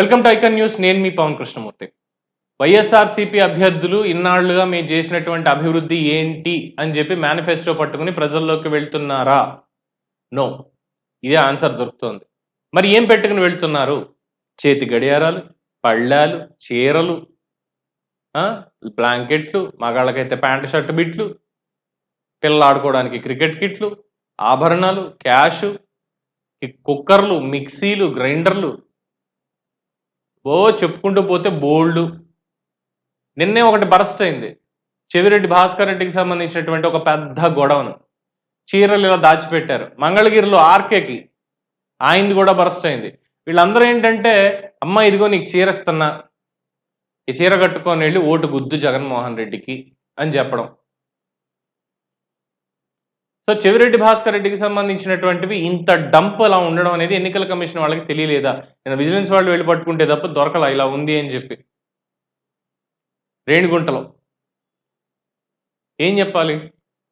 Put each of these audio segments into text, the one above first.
Welcome to icon news. నేను మీ పవన్ కృష్ణమూర్తి. వైఎస్ఆర్సీపీ అభ్యర్థులు ఇన్నాళ్ళుగా మేము చేసినటువంటి అభివృద్ధి ఏంటి అని చెప్పి మేనిఫెస్టో పట్టుకుని ప్రజల్లోకి వెళ్తున్నారా? నో. ఇదే ఆన్సర్ దొరుకుతుంది. మరి ఏం పెట్టుకుని వెళ్తున్నారు? చేతి గడియారాలు పళ్ళాలు చీరలు బ్లాంకెట్లు మగాళ్ళకైతే ప్యాంట్ షర్ట్ బిట్లు పిల్లలు ఆడుకోవడానికి క్రికెట్ కిట్లు ఆభరణాలు క్యాష్ కుక్కర్లు మిక్సీలు గ్రైండర్లు ఓ చెప్పుకుంటూ పోతే బోల్డ్. నిన్నే ఒకటి బరస్ట్ అయింది. చెవిరెడ్డి భాస్కర్ రెడ్డికి సంబంధించినటువంటి ఒక పెద్ద గొడవను. చీరలు ఇలా దాచిపెట్టారు. మంగళగిరిలో ఆర్కేకి ఆయనది కూడా బరస్ట్ అయింది. వీళ్ళందరూ ఏంటంటే అమ్మ ఇదిగో నీకు చీర ఇస్తున్నా. ఈ చీర కట్టుకొని వెళ్ళి ఓటు గుద్దు జగన్మోహన్ రెడ్డికి అని చెప్పడం. సో చెవిరెడ్డి భాస్కర్ రెడ్డికి సంబంధించినటువంటివి ఇంత డంప్ అలా ఉండడం అనేది ఎన్నికల కమిషన్ వాళ్ళకి తెలియలేదా? నేను విజిలెన్స్ వాళ్ళు వెళ్ళి పట్టుకుంటే తప్ప దొరకలా ఇలా ఉంది అని చెప్పి. రేణిగుంటలో. ఏం చెప్పాలి?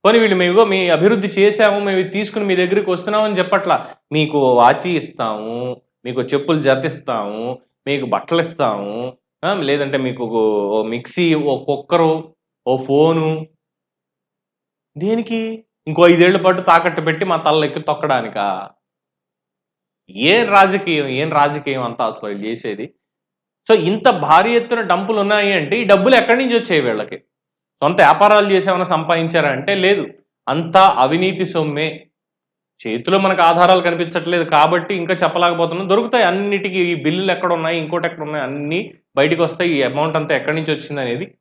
పోనీ వీళ్ళు మేము ఇగో మీ అభివృద్ధి చేశాము మేము తీసుకుని మీ దగ్గరికి వస్తున్నామని చెప్పట్లా. మీకు వాచి ఇస్తాము మీకు చెప్పులు జతిస్తాము మీకు బట్టలు ఇస్తాము లేదంటే మీకు ఓ మిక్సీ ఓ కుక్కరు ఓ ఫోను. దేనికి? ఇంకో ఐదేళ్ళ పాటు తాకట్టు పెట్టి మా తలెక్కి తొక్కడానిక? ఏం రాజకీయం ఏం రాజకీయం అంతా అసలు వీళ్ళు చేసేది? సో ఇంత భారీ ఎత్తున డబ్బులు ఉన్నాయి అంటే ఈ డబ్బులు ఎక్కడి నుంచి వచ్చాయి వీళ్ళకి? సొంత వ్యాపారాలు చేసేమైనా సంపాదించారా అంటే లేదు. అంతా అవినీతి సొమ్మే. చేతిలో మనకు ఆధారాలు కనిపించట్లేదు కాబట్టి ఇంకా చెప్పలేకపోతున్నాం. దొరుకుతాయి అన్నిటికీ. ఈ బిల్లులు ఎక్కడ ఉన్నాయి ఇంకోటి ఎక్కడ ఉన్నాయి అన్ని బయటకు వస్తాయి. ఈ అమౌంట్ అంతా ఎక్కడి నుంచి వచ్చింది అనేది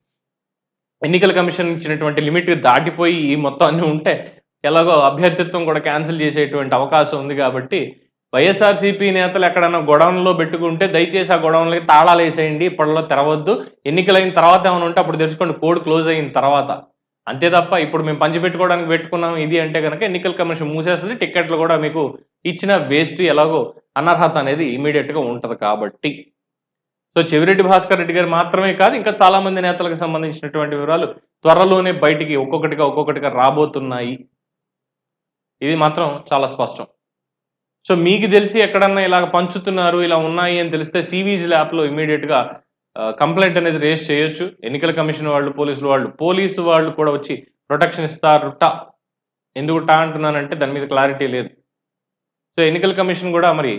ఎన్నికల కమిషన్ ఇచ్చినటువంటి లిమిట్ దాటిపోయి ఈ మొత్తం అన్ని ఉంటే ఎలాగో అభ్యర్థిత్వం కూడా క్యాన్సిల్ చేసేటువంటి అవకాశం ఉంది కాబట్టి వైఎస్ఆర్సీపీ నేతలు ఎక్కడైనా గొడవన్లో పెట్టుకుంటే దయచేసి ఆ గొడవన్లకి తాళాలు వేసేయండి ఇప్పటిలో తెరవద్దు. ఎన్నికలైన తర్వాత ఏమైనా ఉంటే అప్పుడు తెచ్చుకోండి కోడ్ క్లోజ్ అయిన తర్వాత. అంతే తప్ప ఇప్పుడు మేము పంచి పెట్టుకోవడానికి పెట్టుకున్నాం ఇది అంటే కనుక ఎన్నికల కమిషన్ మూసేస్తుంది టికెట్లు కూడా మీకు ఇచ్చిన వేస్ట్ ఎలాగో అనర్హత అనేది ఇమీడియట్గా ఉంటుంది కాబట్టి. సో చెవిరెడ్డి భాస్కర్ రెడ్డి గారు మాత్రమే కాదు ఇంకా చాలా మంది నేతలకు సంబంధించినటువంటి వివరాలు త్వరలోనే బయటికి ఒక్కొక్కటిగా ఒక్కొక్కటిగా రాబోతున్నాయి. ఇది మాత్రం చాలా స్పష్టం. సో మీకు తెలిసి ఎక్కడన్నా ఇలాగ పంచుతున్నారు ఇలా ఉన్నాయి అని తెలిస్తే సివిజ్ ల్యాప్లో ఇమీడియట్గా కంప్లైంట్ అనేది రేస్ చేయొచ్చు. ఎన్నికల కమిషన్ వాళ్ళు పోలీసులు వాళ్ళు పోలీసు వాళ్ళు కూడా వచ్చి ప్రొటెక్షన్ ఇస్తారు టా ఎందుకు టా అంటున్నానంటే దాని మీద క్లారిటీ లేదు. సో ఎన్నికల కమిషన్ కూడా మరి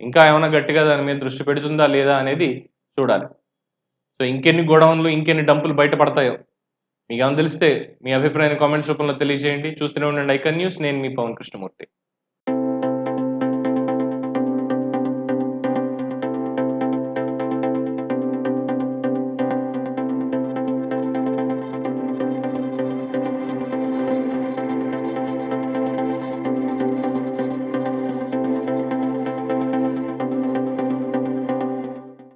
ఇంకా ఏమైనా గట్టిగా దాని మీద దృష్టి పెడుతుందా లేదా అనేది చూడాలి. సో ఇంకెన్ని గోడౌన్లు ఇంకెన్ని డంపులు బయటపడతాయో మీకు ఏమైనా తెలిస్తే మీ అభిప్రాయాన్ని కామెంట్స్ రూపంలో తెలియజేయండి. చూస్తూనే ఉండండి ఐకన్ న్యూస్. నేను మీ పవన్ కృష్ణమూర్తి.